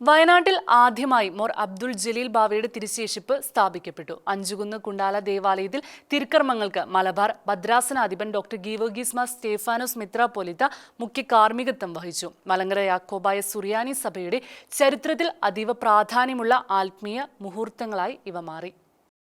വയനാട്ടിൽ ആദ്യമായി മോർ അബ്ദുൾ ജലീൽ ബാവയുടെ തിരുശേഷിപ്പ് സ്ഥാപിക്കപ്പെട്ടു. അഞ്ചുകുന്ന് കുണ്ടാല ദേവാലയത്തിൽ തിരുക്കർമ്മങ്ങൾക്ക് മലബാർ ഭദ്രാസനാധിപൻ ഡോക്ടർ ഗീവഗീസ്മ സ്റ്റേഫാനോസ് മിത്രാപോലിത്ത മുഖ്യ കാർമ്മികത്വം വഹിച്ചു. മലങ്കര യാക്കോബായ സുറിയാനി സഭയുടെ ചരിത്രത്തിൽ അതീവ പ്രാധാന്യമുള്ള ആത്മീയ മുഹൂർത്തങ്ങളായി ഇവ മാറി.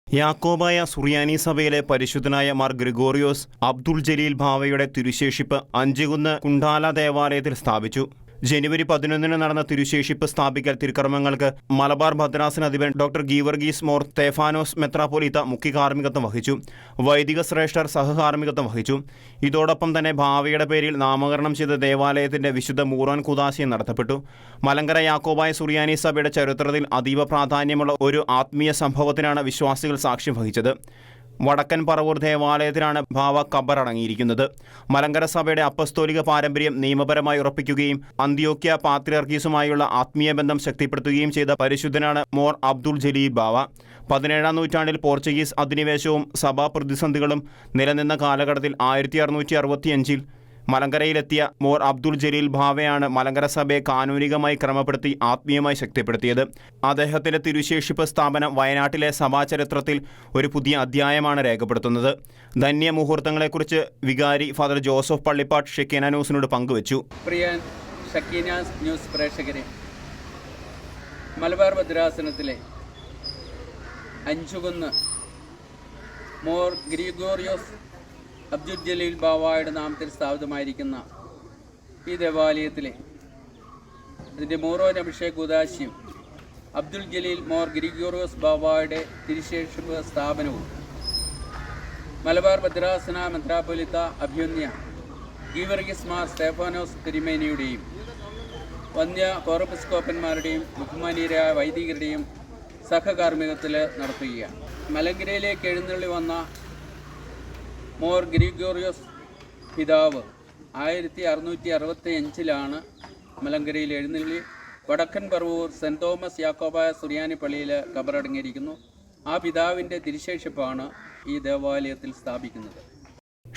യാക്കോബായ സുറിയാനി സഭയിലെ പരിശുദ്ധനായ മാർ ഗ്രിഗോറിയോസ് അബ്ദുൾ ജലീൽ ഭാവയുടെ തിരുശേഷിപ്പ് അഞ്ചുകുന്ന് കുണ്ടാല ദേവാലയത്തിൽ സ്ഥാപിച്ചു. ജനുവരി പതിനൊന്നിന് നടന്ന തിരുശേഷിപ്പ് സ്ഥാപിക്കൽ തിരുക്കർമ്മങ്ങൾക്ക് മലബാർ ഭദ്രാസന അധിപൻ ഡോക്ടർ ഗീവർഗീസ് മോർ തേഫാനോസ് മെത്രാപോലീത്ത മുഖ്യ കാർമ്മികത്വം വഹിച്ചു. വൈദിക ശ്രേഷ്ഠർ സഹകാർമ്മികത്വം വഹിച്ചു. ഇതോടൊപ്പം തന്നെ ഭാവിയുടെ പേരിൽ നാമകരണം ചെയ്ത ദേവാലയത്തിന്റെ വിശുദ്ധ മൂറോൻ കുദാശയും നടത്തപ്പെട്ടു. മലങ്കര യാക്കോബായ സുറിയാനി സഭയുടെ ചരിത്രത്തിൽ അതീവ പ്രാധാന്യമുള്ള ഒരു ആത്മീയ സംഭവത്തിനാണ് വിശ്വാസികൾ സാക്ഷ്യം വഹിച്ചത്. വടക്കൻ പറവൂർ ദേവാലയത്തിലാണ് ഭാവ ഖബർ അടങ്ങിയിരിക്കുന്നത്. മലങ്കര സഭയുടെ അപ്പസ്തോലിക പാരമ്പര്യം നിയമപരമായി ഉറപ്പിക്കുകയും അന്ത്യോക്യ പാത്രിയർക്കീസുമായുള്ള ആത്മീയ ബന്ധം ശക്തിപ്പെടുത്തുകയും ചെയ്ത പരിശുദ്ധനാണ് മോർ അബ്ദുൾ ജലീൽ ബാവ. പതിനേഴാം നൂറ്റാണ്ടിൽ പോർച്ചുഗീസ് അധിനിവേശവും സഭാ പ്രതിസന്ധികളും നിലനിന്ന കാലഘട്ടത്തിൽ ആയിരത്തി അറുന്നൂറ്റി അറുപത്തിയഞ്ചിൽ മലങ്കരയിലെത്തിയ മോർ അബ്ദുൾ ജലീൽ ഭാവയാണ് മലങ്കര സഭയെ കാനൂനികമായി ക്രമപ്പെടുത്തി ആത്മീയമായി ശക്തിപ്പെടുത്തിയത്. അദ്ദേഹത്തിന്റെ തിരുശേഷിപ്പ് സ്ഥാപനം വയനാട്ടിലെ സഭാചരിത്രത്തിൽ ഒരു പുതിയ അധ്യായമാണ് രേഖപ്പെടുത്തുന്നത്. ധന്യ മുഹൂർത്തങ്ങളെക്കുറിച്ച് വികാരി ഫാദർ ജോസഫ് പള്ളിപ്പാട്ട് ഷെക്കീന ന്യൂസിനോട് പങ്കുവച്ചു. പ്രിയ ഷക്കീന ന്യൂസ് പ്രേക്ഷകരെ മലബാർ ഭദ്രാസനത്തിലെ അഞ്ചുകുന്ന് മോർ ഗ്രിഗോറിയോസ് അബ്ദുൽ ജലീൽ ബാവായുടെ നാമത്തിൽ സ്ഥാപിതമായിരിക്കുന്ന ഈ ദേവാലയത്തിലെ അതിന്റെ മോറോൻ അഭിഷേക് ഉദാശിയും അബ്ദുൽ ജലീൽ മോർ ഗിരിഗോറോസ് ബാബായുടെ തിരുശേഷിപ്പ് സ്ഥാപനവും മലബാർ ഭദ്രാസന മെത്രാപൊലിത്ത അഭ്യുന്യ ഗീവർഗിസ് മാർ സ്റ്റേഫാനോസ് തിരുമേനിയുടെയും വന്യ കോറബിസ്കോപ്പന്മാരുടെയും ബഹുമാനീയരായ വൈദികരുടെയും സഹകാർമ്മികത്തിൽ നടത്തുകയാണ്. മലങ്കരയിലേക്ക് എഴുന്നള്ളി വന്ന മോർ ഗ്രിഗോറിയോസ് പിതാവ്. ആയിരത്തി അറുന്നൂറ്റി അറുപത്തി അഞ്ചിലാണ് മലങ്കരയിൽ എഴുന്നള്ളി. വടക്കൻ പറവൂർ സെന്റ് തോമസ് യാക്കോബായ സുറിയാനി പള്ളിയിൽ കബറടങ്ങിയിരിക്കുന്നു ആ പിതാവിന്റെ തിരിശേഷിപ്പാണ് ഈ ദേവാലയത്തിൽ സ്ഥാപിക്കുന്നത്.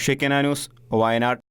Shekinah news Wayanad.